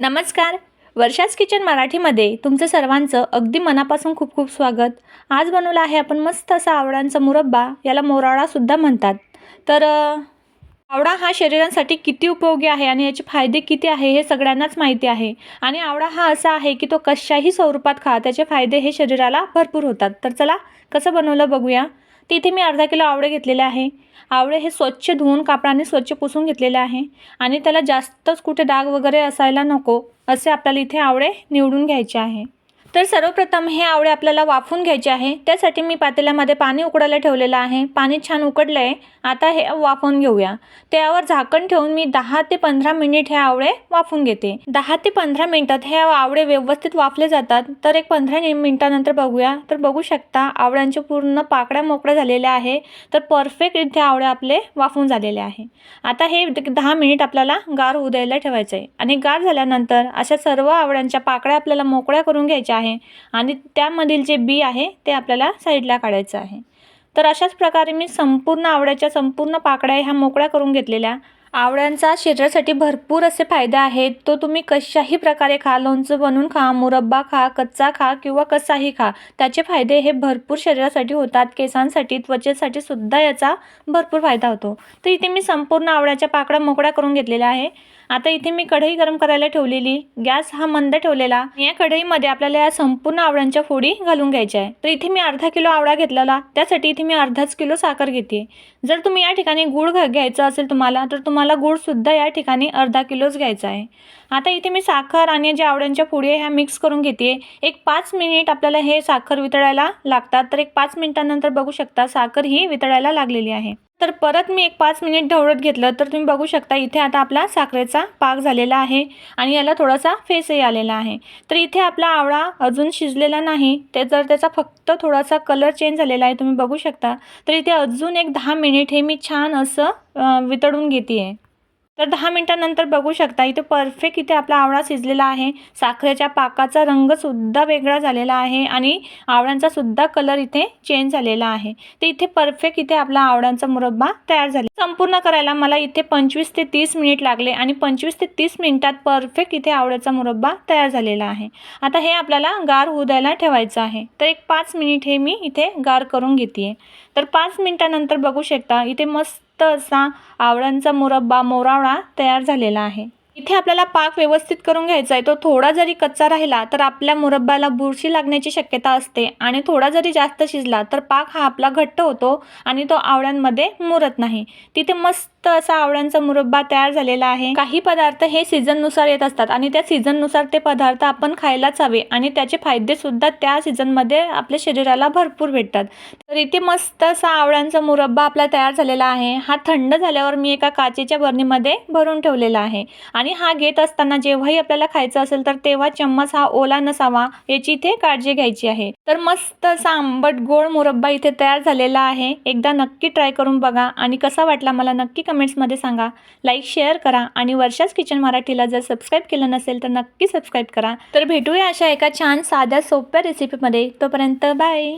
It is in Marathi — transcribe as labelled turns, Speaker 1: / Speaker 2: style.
Speaker 1: नमस्कार. वर्षाच किचन मराठीमध्ये तुमचं सर्वांचं अगदी मनापासून खूप खूप स्वागत. आज बनवलं आहे आपण मस्त असा आवडांचा मुरब्बा याला मोरावळासुद्धा म्हणतात. तर आवडा आवळा हा शरीरासाठी किती उपयोगी आहे आणि याचे फायदे किती आहे हे सगळ्यांनाच माहिती आहे. आणि आवळा हा असा आहे की तो कशाही स्वरूपात खा त्याचे फायदे हे शरीराला भरपूर होतात. तर चला कसं बनवलं बघूया. तिथे मी अर्धा किलो आवळे घेतलेले आहे. आवळे हे स्वच्छ धुवून कापडाने स्वच्छ पुसून घेतलेले आहे. आणि त्याला जास्तच कुठे डाग वगैरे असायला नको असे आपल्याला इथे आवळे निवडून घ्यायचे आहे. तर सर्वप्रथम हे आवळे आपल्याला वाफून घ्यायचे आहे. त्यासाठी मी पातेल्यामध्ये पाणी उकडायला ठेवलेलं आहे. पाणी छान उकडलं आहे आता हे वाफवून घेऊया. त्यावर झाकण ठेवून मी दहा ते पंधरा मिनिट हे आवळे वाफून घेते. दहा ते पंधरा मिनिटात हे आवळे व्यवस्थित वाफले जातात. तर एक पंधरा मिनिटानंतर बघूया. तर बघू शकता आवळ्यांच्या पूर्ण पाकड्या मोकळ्या झालेल्या आहे. तर परफेक्ट इथे आवळे आपले वाफून झालेले आहे. आता हे दहा मिनिट आपल्याला गार होऊ द्यायला ठेवायचं आहे आणि गार झाल्यानंतर अशा सर्व आवळ्यांच्या पाकळ्या आपल्याला मोकळ्या करून घ्यायच्या आहे आणि त्यामधील जे बी आहे ते आपल्याला साईडला काढायचं आहे. तर अशाच प्रकारे मी संपूर्ण आवड्याच्या संपूर्ण पाकळ्या ह्या मोकळ्या करून घेतलेल्या. आवळ्यांचा शरीरासाठी भरपूर असे फायदे आहेत. तो तुम्ही कशाही प्रकारे खा लोणचं बनवून खा मुरब्बा खा कच्चा खा किंवा कसाही खा त्याचे फायदे हे भरपूर शरीरासाठी होतात. केसांसाठी त्वचेसाठी सुद्धा याचा भरपूर फायदा होतो. तर इथे मी संपूर्ण आवळ्याच्या पाकळ्या मोकळ्या करून घेतलेल्या आहे. आता इथे मी कढई गरम करायला ठेवलेली. गॅस हा मंद ठेवलेला. या कढईमध्ये आपल्याला या संपूर्ण आवळ्यांच्या फोडी घालून घ्यायच्या आहे. तर इथे मी अर्धा किलो आवळा घेतलेला. त्यासाठी इथे मी अर्धाच किलो साखर घेते. जर तुम्ही या ठिकाणी गूळ घ घ्यायचं असेल तुम्हाला तर तुम्हाला गूळसुद्धा या ठिकाणी अर्धा किलोच घ्यायचा आहे. आता इथे मी साखर आणि जे आवड्यांच्या पुढे ह्या मिक्स करून घेते. एक पाच मिनिट आपल्याला हे साखर वितळायला लागतात. तर एक पाच मिनिटानंतर बघू शकता साखर ही वितळायला लागलेली आहे. तर परत मी एक पाच मिनिट ढवळत घेतलं तर तुम्ही बघू शकता इथे आता आपला साखरेचा पाक झालेला आहे आणि याला थोडासा फेसही आलेला आहे. तर इथे आपला आवळा अजून शिजलेला नाही ते जर त्याचा फक्त थोडासा कलर चेंज झालेला आहे तुम्ही बघू शकता. तर इथे अजून एक दहा मिनिट हे मी छान असं वितळून घेते आहे तर दहा मिनटानंतर बघू शकता इथे परफेक्ट इथे आपला आवळा शिजलेला आहे. साखरेच्या पाकाचा रंगसुद्धा वेगळा झालेला आहे आणि आवळ्यांचा सुद्धा कलर इथे चेंज झालेला आहे. तर इथे परफेक्ट इथे आपला आवळ्यांचा मुरब्बा तयार झाला. संपूर्ण करायला मला इथे पंचवीस ते तीस मिनिट लागले आणि पंचवीस ते तीस मिनिटात परफेक्ट इथे आवळ्याचा मुरब्बा तयार झालेला आहे. आता हे आपल्याला गार होऊ द्यायला ठेवायचं आहे. तर एक पाच मिनिट हे मी इथे गार करून घेते तर पाच मिनिटानंतर बघू शकता इथे मस्त असा आवळ्यांचा मुरब्बा मोरावळा तयार झालेला आहे. इथे आपल्याला पाक व्यवस्थित करून घ्यायचा आहे. तो थोडा जरी कच्चा राहिला तर आपल्या मुरब्ब्याला बुरशी लागण्याची शक्यता असते आणि थोडा जरी जास्त शिजला तर पाक हा आपला घट्ट होतो आणि तो आवळ्यांमध्ये मुरत नाही. तिथे मस्त मस्त असा आवळ्यांचा मुरब्बा तयार झालेला आहे. काही पदार्थ हे सीझननुसार येत असतात आणि त्या सीझननुसार ते पदार्थ आपण खायलाच हवे आणि त्याचे फायदे सुद्धा त्या सीझनमध्ये आपल्या शरीराला भरपूर भेटतात. तर इथे मस्त असा आवळ्यांचा मुरब्बा आपला तयार झालेला आहे. हा थंड झाल्यावर मी एका काचेच्या बरणीमध्ये भरून ठेवलेला आहे. आणि हा घेत असताना जेव्हाही आपल्याला खायचा असेल तर तेव्हा चम्मच हा ओला नसावा याची इथे काळजी घ्यायची आहे. तर मस्त असा आंबट गोड मुरब्बा इथे तयार झालेला आहे. एकदा नक्की ट्राय करून बघा आणि कसा वाटला मला नक्की कमेंट्समध्ये सांगा. लाईक शेअर करा आणि वर्षाच किचन मराठीला जर सबस्क्राईब केलं नसेल तर नक्की सबस्क्राईब करा. तर भेटूया अशा एका छान साध्या सोप्या रेसिपीमध्ये तोपर्यंत बाय